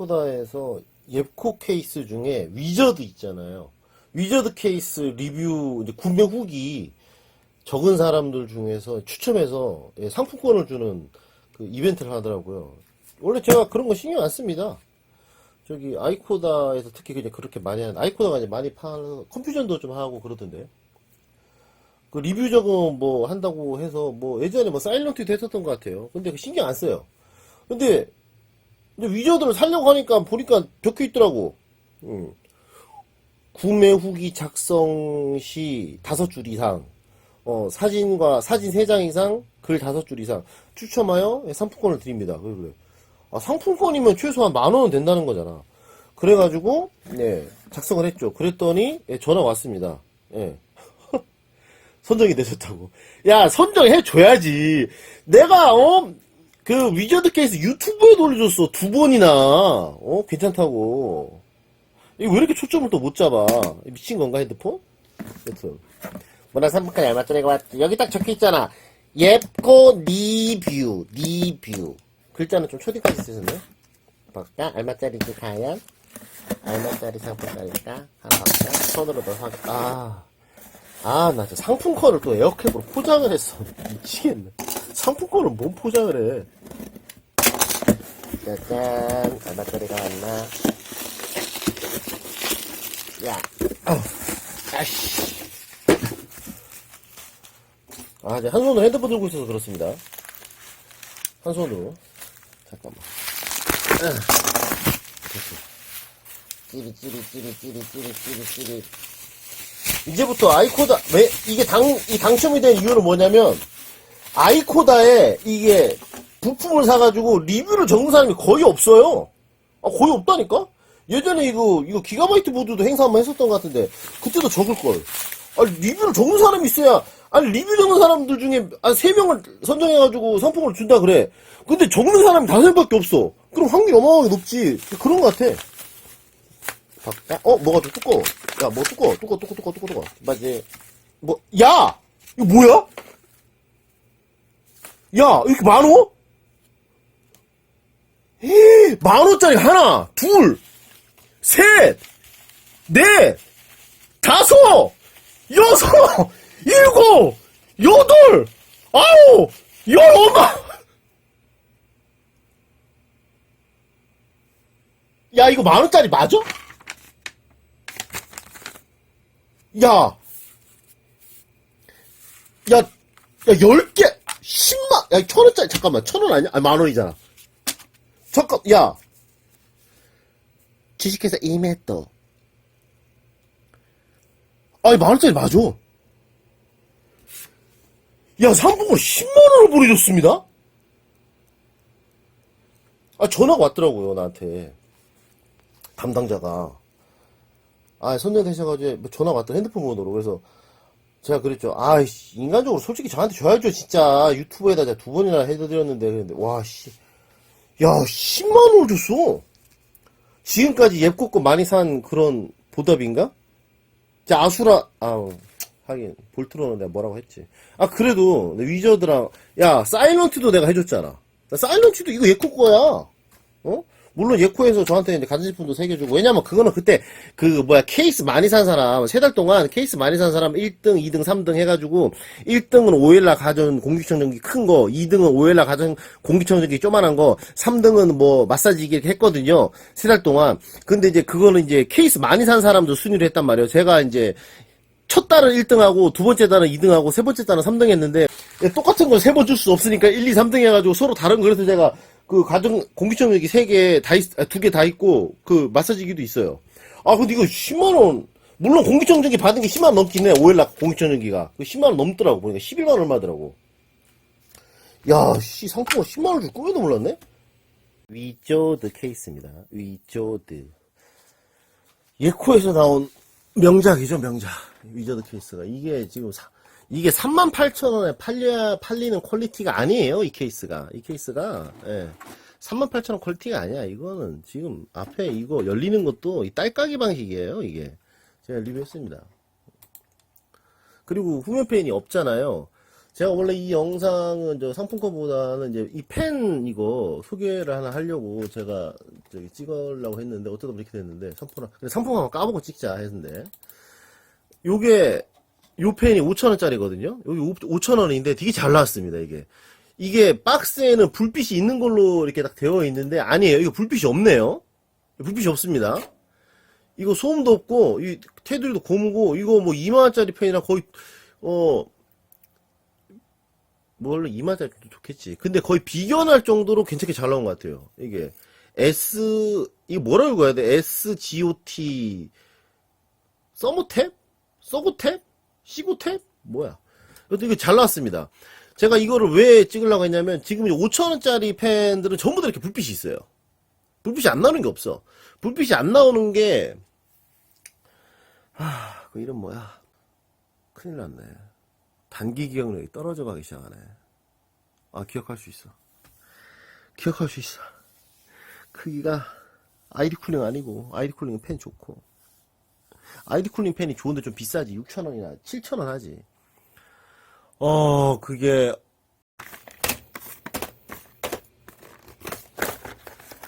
아이코다에서 옙코 케이스 중에 위저드 있잖아요. 위저드 케이스 리뷰 이제 구매 후기 적은 사람들 중에서 추첨해서 예, 상품권을 주는 그 이벤트를 하더라고요. 원래 제가 그런 거 신경 안 씁니다. 저기 아이코다에서 특히 그냥 그렇게 많이 하는 아이코다가 이제 많이 파는 컴퓨전도 좀 하고 그러던데. 그 리뷰 적응 뭐 한다고 해서 뭐 예전에 뭐 사일런트도 했었던 것 같아요. 근데 그 신경 안 써요. 근데 이제 위저드를 살려고 하니까 보니까 적혀 있더라고. 음. 구매 후기 작성 시 다섯 줄 이상, 어, 사진과 사진 세 장 이상, 글 다섯 줄 이상 추첨하여 상품권을 드립니다. 그래, 그래. 아, 상품권이면 최소한 만 원은 된다는 거잖아. 그래가지고, 네, 작성을 했죠. 그랬더니, 예, 전화 왔습니다. 예. 선정이 되셨다고. 야, 선정해 줘야지. 내가, 어, 그 위저드 케이스 유튜브에 올려줬어. 두 번이나. 어, 괜찮다고. 이거 왜 이렇게 초점을 또 못 잡아? 미친 건가, 핸드폰? 여튼. 문화 상품권 얼마짜리가 왔, 여기 딱 적혀 있잖아. 옙고 리뷰, 리뷰. 글자는 좀 초딩까지 쓰셨네. 볼까? 얼마짜리인지 과연? 얼마짜리 상품권일까? 한번 볼까? 손으로 더 확, 아. 아, 나 상품권을 또 에어캡으로 포장을 했어. 미치겠네. 상품권을 뭔 포장을 해. 짜잔, 얼마짜리가 왔나? 야, 아씨. 아, 이제 한 손으로 핸드폰 들고 있어서 그렇습니다. 한 손으로. 잠깐만. 찌리, 찌리, 찌리, 찌리, 찌리, 찌리, 찌리. 이제부터 아이코다, 왜, 이게 당, 이 당첨이 된 이유는 뭐냐면, 아이코다에 이게 부품을 사가지고 리뷰를 적는 사람이 거의 없어요. 아, 거의 없다니까? 예전에 이거, 이거 기가바이트 보드도 행사 한번 했었던 것 같은데, 그때도 적을걸. 아, 리뷰를 적는 사람이 있어야, 아니, 리뷰 적는 사람들 중에, 한 세명을 선정해가지고 상품을 준다 그래. 근데 적는 사람이 다섯 명밖에 없어. 그럼 확률이 어마어마하게 높지. 그런 것 같아. 어, 뭐가 좀 두꺼워. 야, 뭐. 두꺼워, 두꺼워, 두꺼워, 두꺼워, 두꺼워. 맞지? 뭐, 야! 이거 뭐야? 야, 이렇게 많어? 에이, 만 원짜리 하나, 둘, 셋, 넷, 다섯, 여섯, 일곱, 여덟, 아홉, 열 엄마! 야, 이거 만 원짜리 맞아? 야, 야, 야, 열 개, 십만, 야, 천 원짜리, 잠깐만, 천 원 아니야? 아, 만 원이잖아. 잠깐, 야. 주식회사 이메토. 아니, 만 원짜리 맞아. 야, 상품을 10만 원을 보내줬습니다? 아, 전화가 왔더라고요, 나한테. 담당자가. 아, 선정 되셔가지고, 뭐 전화가 왔더 핸드폰 번호로. 그래서, 제가 그랬죠. 아이씨, 인간적으로 솔직히 저한테 줘야죠, 진짜. 유튜브에다 제가 두 번이나 해드렸는데, 그런데, 와, 씨. 야, 10만원을 줬어. 지금까지 옙고 거 많이 산 그런 보답인가? 자, 아수라, 아우, 하긴, 볼트로는 내가 뭐라고 했지. 아, 그래도, 위저드랑, 야, 사일런트도 내가 해줬잖아. 나 사일런트도 이거 예코 거야. 어? 물론 예코에서 저한테 이제 가전제품도 새겨주고, 왜냐면 그거는 그때, 그, 뭐야, 케이스 많이 산 사람, 세 달 동안 케이스 많이 산 사람 1등, 2등, 3등 해가지고, 1등은 오일라 가전 공기청정기 큰 거, 2등은 오일라 가전 공기청정기 조만한 거, 3등은 뭐, 마사지기 이렇게 했거든요. 세 달 동안. 근데 이제 그거는 이제 케이스 많이 산 사람도 순위를 했단 말이에요. 제가 이제, 첫 달은 1등하고 두 번째 달은 2등하고 세 번째 달은 3등 했는데 똑같은 걸 세 번 줄 수 없으니까 1, 2, 3등 해가지고 서로 다른 거 그래서 제가 그 가정 공기청정기 세 개다두개 다 있고 그 마사지기도 있어요. 아 근데 이거 10만 원 물론 공기청정기 받은 게 10만 원 넘긴 해 오일락 공기청정기가 그 10만 원 넘더라고 보니까 11만 원 얼마더라고. 야 씨 상품을 10만 원 줄 꿈에도 몰랐네. 위조드 케이스입니다. 위조드. 예코에서 나온 명작이죠, 명작. 위저드 케이스가. 이게 지금, 사- 이게 38,000원에 팔려, 팔리는 퀄리티가 아니에요, 이 케이스가. 이 케이스가, 예. 38,000원 퀄리티가 아니야. 이거는 지금 앞에 이거 열리는 것도 이 딸깍이 방식이에요, 이게. 제가 리뷰했습니다. 그리고 후면팬이 없잖아요. 제가 원래 이 영상은 저 상품권보다는 이제 이 펜 이거 소개를 하나 하려고 제가 저기 찍으려고 했는데 어쩌다 이렇게 됐는데 상품 근데 상품 한번 까보고 찍자 했는데 요게 요 펜이 5천원짜리거든요 여기 5천원인데 되게 잘 나왔습니다 이게 이게 박스에는 불빛이 있는 걸로 이렇게 딱 되어 있는데 아니에요 이거 불빛이 없네요 불빛이 없습니다 이거 소음도 없고 이 테두리도 고무고 이거 뭐 2만원짜리 펜이랑 거의 어 원래 2만짜리 좋겠지. 근데 거의 비견할 정도로 괜찮게 잘 나온 것 같아요. 이게 S 이거 뭐라 읽어야 돼? SGOT 서모탭? 서고탭? 시고탭? 뭐야? 여튼 이거 잘 나왔습니다. 제가 이거를 왜 찍으려고 했냐면 지금 5천원짜리 펜들은 전부 다 이렇게 불빛이 있어요. 불빛이 안 나오는 게 없어. 불빛이 안 나오는 게 아, 그 이름 뭐야? 큰일 났네. 단기 기억력이 떨어져 가기 시작하네. 아, 기억할 수 있어. 기억할 수 있어. 크기가 아이디 쿨링 아니고, 아이디 쿨링 펜 좋고. 아이디 쿨링 펜이 좋은데 좀 비싸지. 6,000원이나 7,000원 하지. 어, 그게.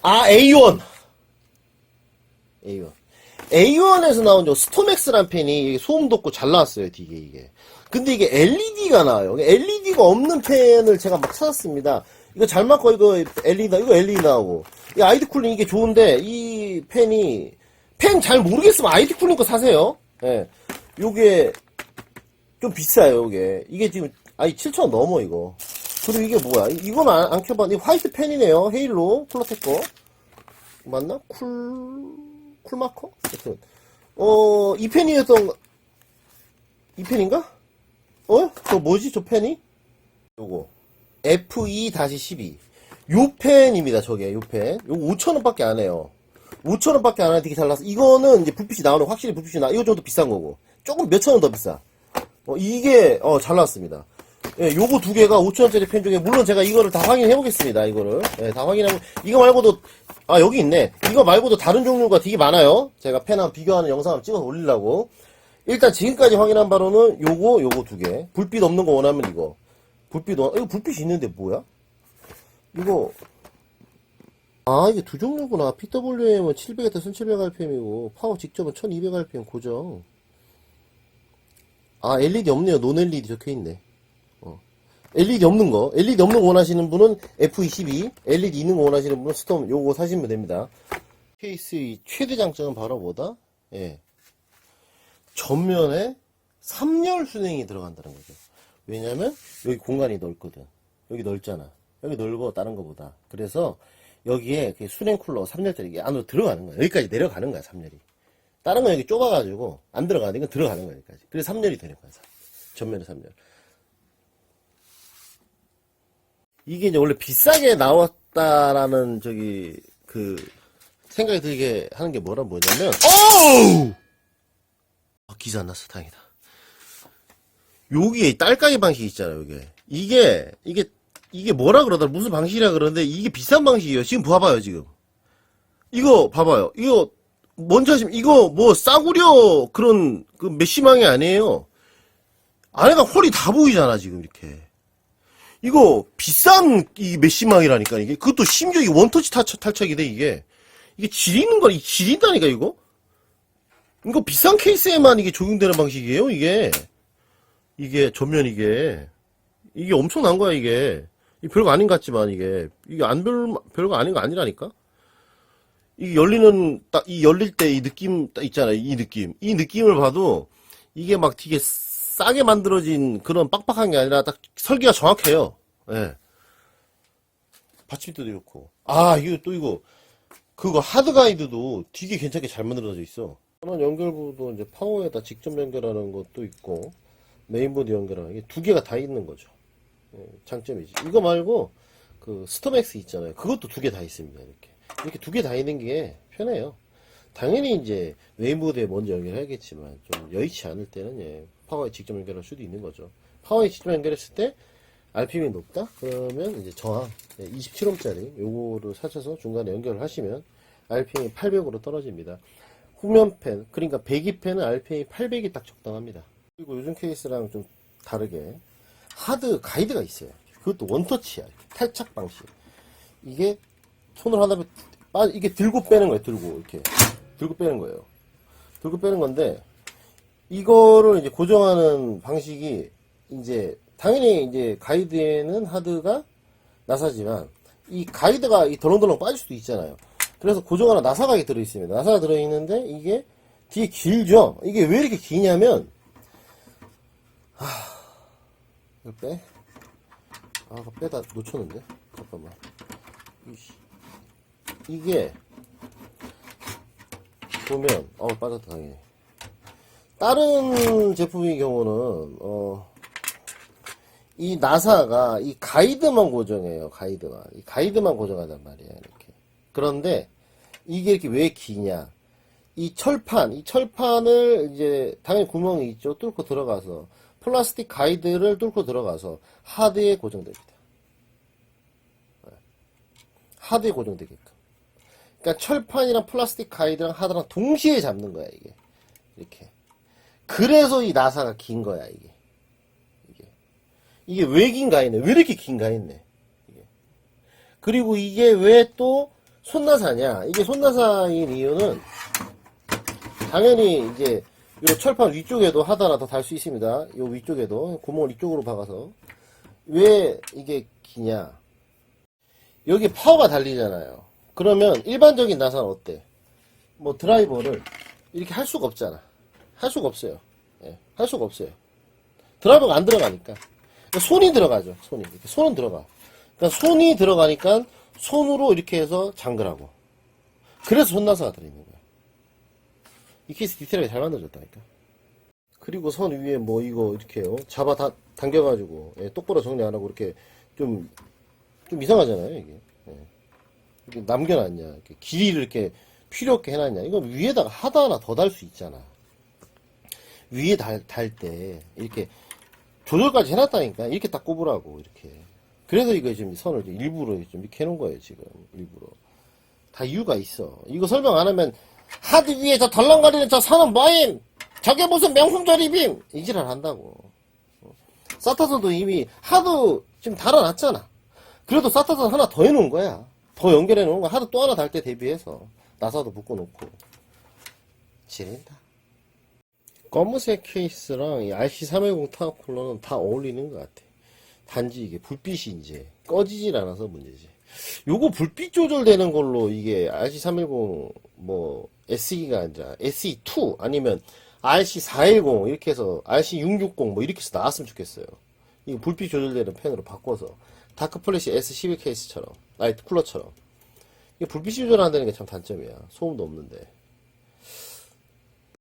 아, A1! A1. A1에서 나온 저 스토맥스란 펜이 소음도 없고 잘 나왔어요, 되게 이게. 근데 이게 LED가 나와요. LED가 없는 펜을 제가 막 찾았습니다. 이거 잘 맞고 이거 LED, 이거 LED 나오고. 이 아이디 쿨링 이게 좋은데, 이 펜이, 펜 잘 모르겠으면 아이디 쿨링 거 사세요. 예. 요게, 좀 비싸요, 요게. 이게 지금, 아니, 7,000원 넘어, 이거. 그리고 이게 뭐야? 이- 이건 안, 안 켜봤는데, 화이트 펜이네요. 헤일로, 콜라텍 거. 맞나? 쿨, 쿨마커? 하여튼. 어, 이 펜이었던, 거- 이 펜인가? 어? 저 뭐지, 저 펜이? 요거. FE-12. 요 펜입니다, 저게, 요 펜. 요거 5천원밖에 안 해요. 5천원밖에 안 하는데 되게 잘 나서. 이거는 이제 불빛이 나오는, 확실히 불빛이 나. 이거 좀더 비싼 거고. 조금 몇천 원 더 비싸. 어, 이게, 어, 잘 나왔습니다. 예, 요거 두 개가 5천원짜리 펜 중에, 물론 제가 이거를 다 확인해 보겠습니다, 이거를. 예, 다 확인하고, 이거 말고도, 아, 여기 있네. 이거 말고도 다른 종류가 되게 많아요. 제가 펜하고 비교하는 영상을 찍어서 올리려고. 일단 지금까지 확인한 바로는 요거, 요거 두 개. 불빛 없는 거 원하면 이거. 불빛, 원, 이거 불빛이 있는데 뭐야? 이거, 아, 이게 두 종류구나. PWM은 700에서 1700rpm이고, 파워 직접은 1200rpm 고정. 아, LED 없네요. 논 LED 적혀 있네. 어. LED 없는 거. LED 없는 거 원하시는 분은 F22, LED 있는 거 원하시는 분은 스톰 요거 사시면 됩니다. 케이스의 최대 장점은 바로 뭐다? 예. 전면에 3열 순행이 들어간다는 거죠. 왜냐면 여기 공간이 넓거든. 여기 넓잖아. 여기 넓어 다른 거보다. 그래서 여기에 그 수냉 쿨러 3열짜리 이게 안으로 들어가는 거야. 여기까지 내려가는 거야, 3열이. 다른 건 여기 좁아가지고 안 들어가는 건 들어가는 거야, 여기까지. 그래서 3열이 되는 거야. 전면에 3열. 이게 이제 원래 비싸게 나왔다라는 저기 그 생각이 들게 하는 게 뭐라 뭐냐면 어우! 아, 기사 안 났어, 다행이다. 여기에 딸깍이 방식 있잖아요, 이게. 이게, 이게, 이게 뭐라 그러더라, 무슨 방식이라 그러는데, 이게 비싼 방식이에요. 지금 봐봐요, 지금. 이거, 봐봐요. 이거, 먼저 하시면, 이거 뭐, 싸구려 그런, 그 메시망이 아니에요. 안에가 홀이 다 보이잖아, 지금, 이렇게. 이거, 비싼, 이 메시망이라니까, 이게. 그것도 심지어 이 원터치 탈착, 탈착이 돼, 이게. 이게 지리는 거, 이 지린다니까, 이거? 이거 비싼 케이스에만 이게 적용되는 방식이에요, 이게. 이게, 전면 이게. 이게 엄청난 거야, 이게. 이 별거 아닌 것 같지만, 이게. 이게 안 별, 별거 아닌 거 아니라니까? 이 열리는, 딱, 이 열릴 때 이 느낌, 딱 있잖아요, 이 느낌. 이 느낌을 봐도, 이게 막 되게 싸게 만들어진 그런 빡빡한 게 아니라 딱 설계가 정확해요. 예. 받침대도 좋고. 아, 이거 또 이거. 그거 하드 가이드도 되게 괜찮게 잘 만들어져 있어. 전원 연결부도 이제 파워에다 직접 연결하는 것도 있고 메인보드 연결하는 게 두 개가 다 있는 거죠. 예, 장점이지. 이거 말고 그 스톰엑스 있잖아요. 그것도 두 개 다 있습니다. 이렇게 이렇게 두 개 다 있는 게 편해요. 당연히 이제 메인보드에 먼저 연결해야겠지만 좀 여의치 않을 때는 예, 파워에 직접 연결할 수도 있는 거죠. 파워에 직접 연결했을 때 RPM이 높다? 그러면 이제 저항 27옴짜리 요거를 사셔서 중간에 연결을 하시면 RPM이 800으로 떨어집니다. 후면펜, 그러니까 배기펜은 RPM이 800이 딱 적당합니다. 그리고 요즘 케이스랑 좀 다르게 하드 가이드가 있어요. 그것도 원터치야. 탈착 방식. 이게 하다 보면 빠 이게 들고 빼는 거예요. 들고 이렇게 들고 빼는 거예요. 들고 빼는 건데 이거를 이제 고정하는 방식이 이제 당연히 이제 가이드에는 하드가 나사지만 이 가이드가 이 덜렁덜렁 빠질 수도 있잖아요. 그래서 고정하는 나사가 들어 있습니다. 나사가 들어 있는데 이게 뒤에 길죠. 이게 왜 이렇게 기냐면 하 이거 빼. 아, 이거 빼다 놓쳤는데. 잠깐만. 이씨. 이게 보면 어 빠졌다 당연히. 다른 제품의 경우는 어, 이 나사가 이 가이드만 고정해요. 가이드만. 이 가이드만 고정하단 말이야. 이렇게. 그런데 이게 이렇게 왜 기냐? 이 철판, 이 철판을 이제 당연히 구멍이 있죠. 뚫고 들어가서 플라스틱 가이드를 뚫고 들어가서 하드에 고정됩니다. 네. 하드에 고정되게끔. 그러니까 철판이랑 플라스틱 가이드랑 하드랑 동시에 잡는 거야 이게 이렇게. 그래서 이 나사가 긴 거야 이게. 이게 이게 왜 긴가 했네. 왜 이렇게 긴가 했네. 이게. 그리고 이게 왜 또 손나사냐? 이게 손나사인 이유는 당연히 이제 요 철판 위쪽에도 더달수 있습니다. 요 위쪽에도 구멍을 이쪽으로 박아서 왜 이게 기냐? 여기 파워가 달리잖아요. 그러면 일반적인 나사는 어때? 뭐 드라이버를 이렇게 할 수가 없잖아. 할 수가 없어요. 예, 할 수가 없어요. 드라이버가 안 들어가니까. 그러니까 손이 들어가죠. 손이. 이렇게 손은 들어가. 그러니까 손이 들어가니까 손으로 이렇게 해서 잠그라고. 그래서 손나사가 들어있는 거야. 이 케이스 디테일하게 잘 만들어졌다니까. 그리고 선 위에 뭐 이거 이렇게요. 잡아 다 당겨가지고 예, 똑바로 정리 안 하고 이렇게 좀, 좀 이상하잖아요, 이게. 예. 이렇게 남겨놨냐. 이렇게 길이를 이렇게 필요 없게 해놨냐. 이거 위에다가 하드 하나 더 달 수 있잖아. 위에 달, 달 때, 이렇게 조절까지 해놨다니까. 이렇게 딱 꼽으라고, 이렇게. 그래서 이거 지금 선을 일부러 좀 이렇게 해놓은 거예요, 지금. 일부러. 다 이유가 있어. 이거 설명 안 하면, 하드 위에 저 덜렁거리는 저 선은 뭐임? 저게 무슨 명품 조립임? 이지랄 한다고. 사타선도 이미 하드 지금 달아놨잖아. 그래도 사타선 하나 더 해놓은 거야. 더 연결해 놓은 거야. 하드 또 하나 달 때 대비해서. 나사도 묶어놓고. 지린다. 검은색 케이스랑 이 RC310 타워 쿨러는 다 어울리는 것 같아. 단지 이게 불빛이 이제 꺼지질 않아서 문제지. 요거 불빛 조절되는 걸로 이게 RC310 뭐 SE가 아니라 SE2 아니면 RC410 이렇게 해서 RC660 뭐 이렇게 해서 나왔으면 좋겠어요. 이거 불빛 조절되는 펜으로 바꿔서 다크 플래시 S12 케이스처럼 아니 쿨러처럼 이게 불빛 조절한다는 게 참 단점이야. 소음도 없는데.